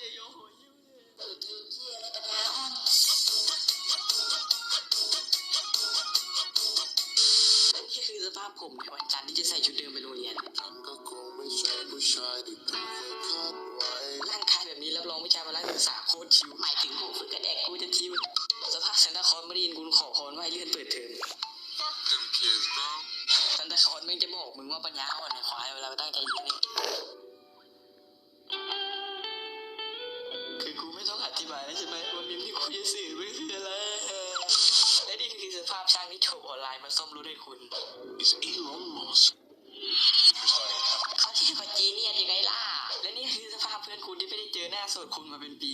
เจโยโหยิ้มเลยเออเธอเที่ยอะไรปัญญาอ่อนนี่คือสภาพผมในวันจันทร์ที่จะใส่ชุดเดิมไปโรงเรียนฉันก็คงไม่ใช่ผู้ชายที่เธอเคยคาดไว้ร่างกายแบบนี้รับรองวิชาพละศึกษาโคตรชิวหมายถึงผมฝึกกระแดกกูจะชิวสภาพซันตาคลอนไม่ได้ยินกูขอพรว่าให้เลื่อนเปิดเทอม Fuck them kids bro ซันตาคลอนแม่งจะบอกมึงว่าปัญญาอ่อนในควายเวลาไปตั้งใจเรียน ไม่ต้องอธิบายแล้วใช่ไหมว่ามิมที่กูจะสื่อมันคืออะไรและนี่คือสภาพช่างที่โฉบออนไลน์มาซ่อมรู้ด้วยคุณ is Elon Musk เขาเทียบกับจีเนียสยังไงล่ะ และนี่คือสภาพเพื่อนคุณที่ไม่ได้เจอหน้าสดคุณมาเป็นปี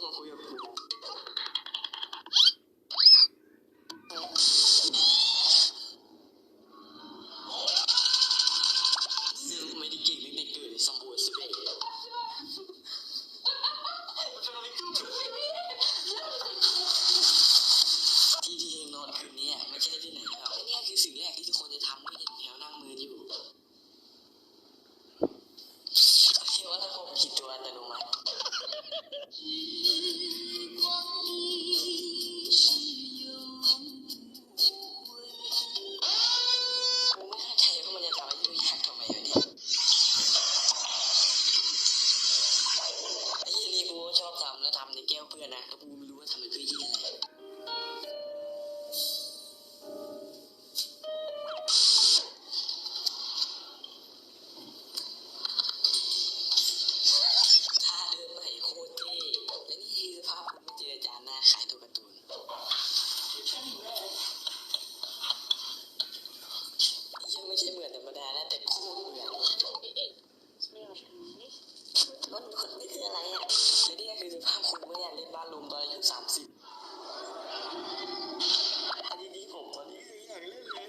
แบ ใช่เหมือนธรรมดานะแต่โคตรเหมือนรถคนนี่คืออะไรอะและนี่คือสภาพคุณเมื่ออยากเล่นบ้านลมตอนอายุสามสิบอันนี้ดีผมตอนนี้คืออยากเล่นเลย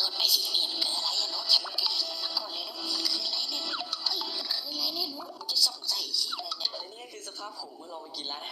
รถไอสิ่งนี้มันคืออะไรอะรถฉันมันคือมันมาก่อนเลยนะมันคืออะไรเนี่ยเฮ้ยมันคืออะไรเนี่ยหนูมันจะส่งใส่ที่อะไรเนี่ยและนี่คือสภาพผมเมื่อเราไปกินร้านอาห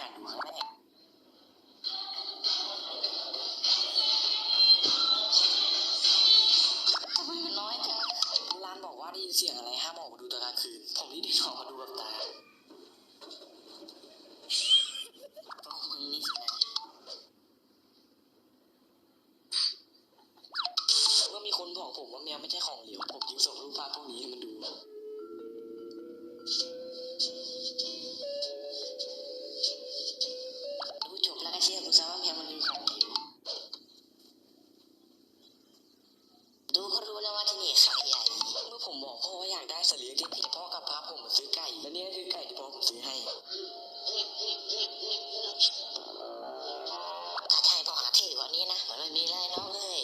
ารดูครั้งแร ใช่พอหาที่กว่านี้นะเหมันไม่มีไรน้องเลย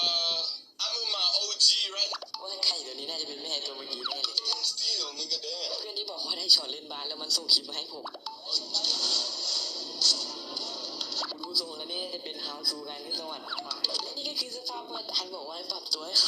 Uh I'm with my OG right ว่าไก่ตัวนี้น่าจะเป็นแม่ตัวเมื่อกี้แน่เลย still nigga damn เพื่อนที่บอกว่าได้ช็อตเล่นบาสแล้วมันส่งคลิปมาให้ผมดูทรงแล้วนี่จะเป็น how to การขึ้นสวรรค์มากกว่าและนี่ก็คือสภาพเมื่อทันบอกว่าให้ปรับตัวให้เข้า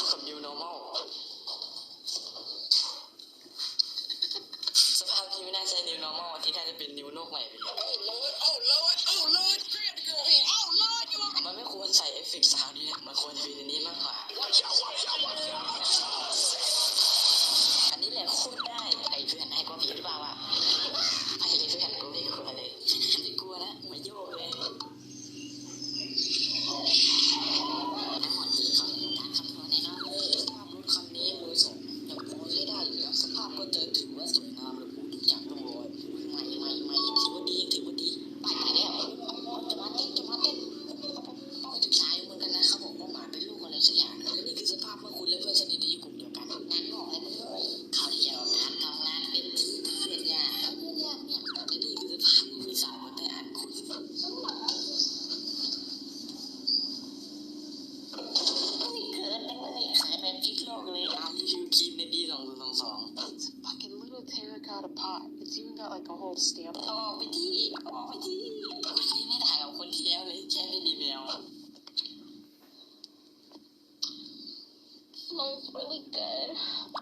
smells really good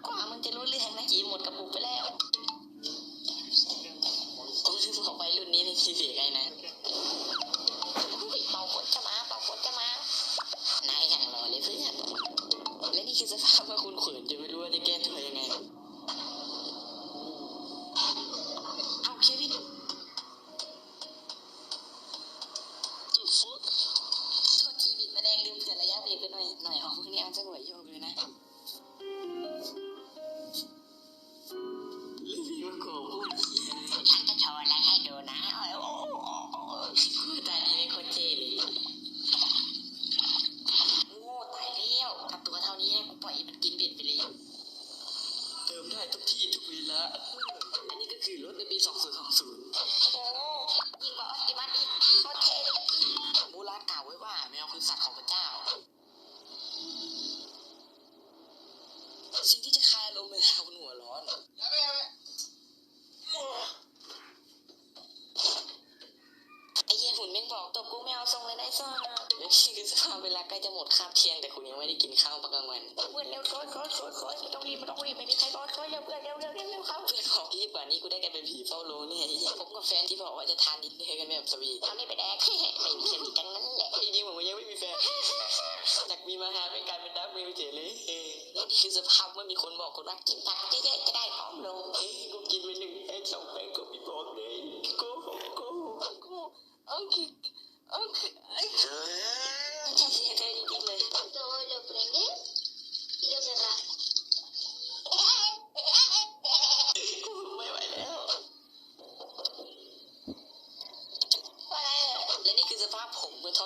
กว่ามึงจะรู้เรื่องนะจีหมดกระปุกไปแล้วกูซื้อของไปรุ่นนี้ในทีเสียไงนะเป่าขนจะมาเป่าขนจะมานายอย่างรอเลยเพื่อนและนี่คือสภาพว่าคุณเขินจะไม่รู้ว่าจะแก้ตัวยังไง วลาอันนี้ก็คือรถในปี 2020 โอ้ยิ่งกว่าออสติมัสอีกโคตรเท่เลยโบราณกล่าวไว้ว่าแมวคือสัตว์ของพระเจ้า สิ่งที่จะคลายลมณ์เวลาคุณหัวร้อนไอ้เหี้ยหุ่นแม่งบอกตบกูไม่เอาทรงเลยนะไอ้ซ่านี่ คือสภาพเวลาใกล้จะหมดคาบเที่ยงแต่คุณยังไม่ได้กินข้าวกลางวันเพื่อนเร็วโคตรโคตรโคตรโคตรไม่ต้องรีบไม่ต้องรีบไม่มีใครบอกโคตรเร็วเพื่อนเร็วเร็วเร็วเร็วเขาเพื่อนบอกรีบกว่านี้กูได้กลายเป็นผีเฝ้าโรงเนี่ยผมกับแฟนที่บอกว่าจะทานดินเนอร์กันแบบสวีทเอานี่ไปแดกไม่มีเข็มอีกกันนั่นแหละจริงๆผมยังไม่มีแฟนจากมีมาหาไม่กลายเป็นดักมิวเฉยเลยเออนี่คือสภาพเมื่อมีคนบอกคุณว่ากินผักเยอะๆจะได้ผอมลงเอ้ยกูกินไปหนึ่งแป้งสองแป้งก็ไม่บอกเลยโกหกโกหกโกหกโอเค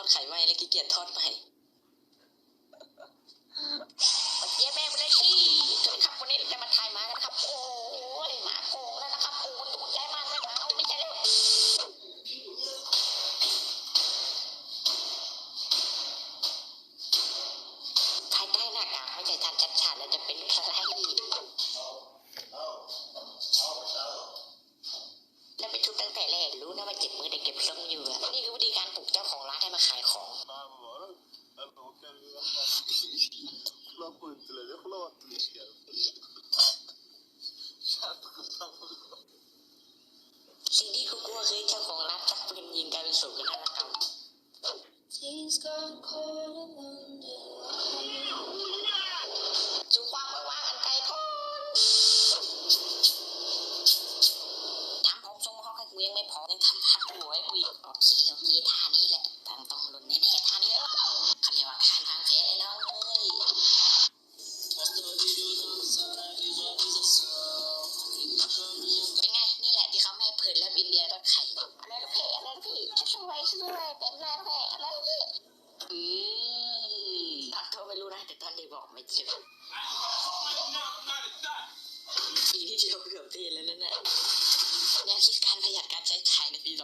ดไข่ไหมและขี้เกียจทอดใหม่เย้แม่ไปเลยที่ขับคนนี้จะมาถ่ายหมากันครับ โอ้ยหมาโกงแล้ว ที่กูกลัวคือเจ้าของร้านชักปืนยิงกลายเป็นโศกนาฏกรรม She's got caught along the line. จูความไว้ว่ากันไกลพ้นทำผมทรงฮอกให้กูยังไม่พอยังทำพัดหัวให้กูอีกโอเคโอเคท่านี้ รู้นะแต่ตอนเด็กบอกไม่เจ็บอีกนิดเดียวเกือบเทแล้วนั่นแหละแนวคิดการประหยัดการใช้จ่ายในปี2022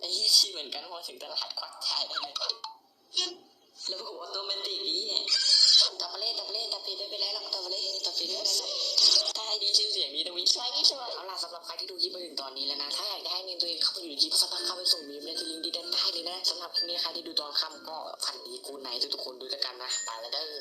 ไอ้เหี้ยชีเหมือนกันพอถึงตลาดควักจ่ายได้เลยแล้วบอกว่าตัวเมติกอีเนี่ยตบมาเล่ตบมาเล่ตบปีไม่เป็นไรหรอกตบมาเล่ตบปีไม่เป็นไรหรอกถ้าให้ดีชื่อเสียงนี้ต้องมีสวยนี่สวยเอาล่ะสำหรับใครที่ดูคลิปมาถึงตอนนี้แล้วนะ ถ้าอยากจะให้เงินตัวเองเข้าไปอยู่ในคลิปสามารถเข้าไปส่งำหรับคลิปนี้ใครที่ดูตอนค่ำก็ฝันดีกูไหนทุกๆคนดูแล้วกันนะไปแล้วเด้อ